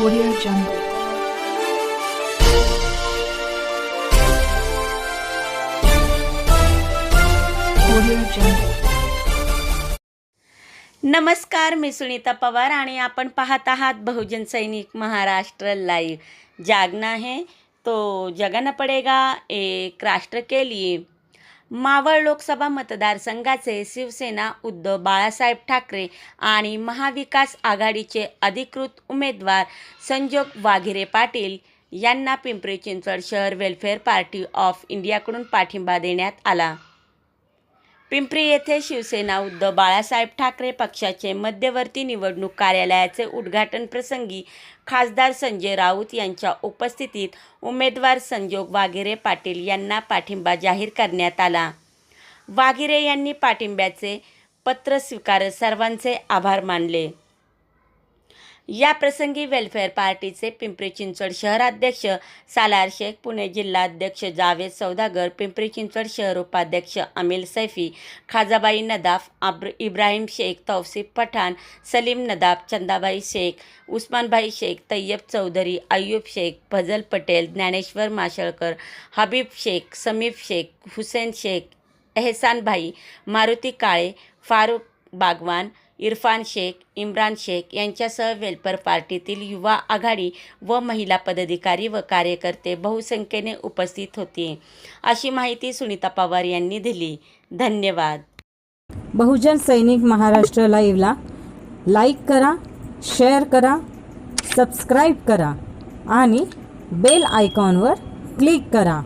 Audio Jungle. नमस्कार मी सुनीता पवार आणि आपण पाहत आहात बहुजन सैनिक महाराष्ट्र लाईव्ह. जागना है तो जगाना पडेगा एक राष्ट्र के लिए. मावळ लोकसभा मतदारसंघाचे शिवसेना उद्धव बाळासाहेब ठाकरे आणि महाविकास आघाडीचे अधिकृत उमेदवार संजोग वाघिरे पाटील यांना पिंपरी चिंचवड शहर वेलफेअर पार्टी ऑफ इंडियाकडून पाठिंबा देण्यात आला. पिंपरी येथे शिवसेना उद्धव बाळासाहेब ठाकरे पक्षाचे मध्यवर्ती निवडणूक कार्यालयाचे उद्घाटन प्रसंगी खासदार संजय राऊत यांच्या उपस्थितीत उमेदवार संजोग वाघेरे पाटील यांना पाठिंबा जाहीर करण्यात आला. वाघिरे यांनी पाठिंब्याचे पत्र स्वीकारत सर्वांचे आभार मानले. या प्रसंगी वेलफेअर पार्टीचे पिंपरी चिंचवड शहराध्यक्ष सालार शेख पुणे जिल्हाध्यक्ष जावेद सौदागर पिंपरी चिंचवड शहर उपाध्यक्ष अमिल सैफी खाजाबाई नदाफ आब्र इब्राहिम शेख तौसिफ पठाण सलीम नदाफ चंदाबाई शेख उस्मानभाई शेख तय्यब चौधरी अय्यूब शेख फजल पटेल ज्ञानेश्वर माशळकर हबीब शेख समीप शेख हुसेन शेख एहसानभाई मारुती काळे फारूक बागवान इरफान शेख इम्रान शेख यांच्यासह वेलफेअर पार्टीतील युवा आघाडी व महिला पदाधिकारी व कार्यकर्ते बहुसंख्येने उपस्थित होते. अशी माहिती सुनीता पवार यांनी दिली. धन्यवाद. बहुजन सैनिक महाराष्ट्र लाईव्हला लाईक करा शेअर करा सबस्क्राईब करा आणि बेल आयकॉनवर क्लिक करा.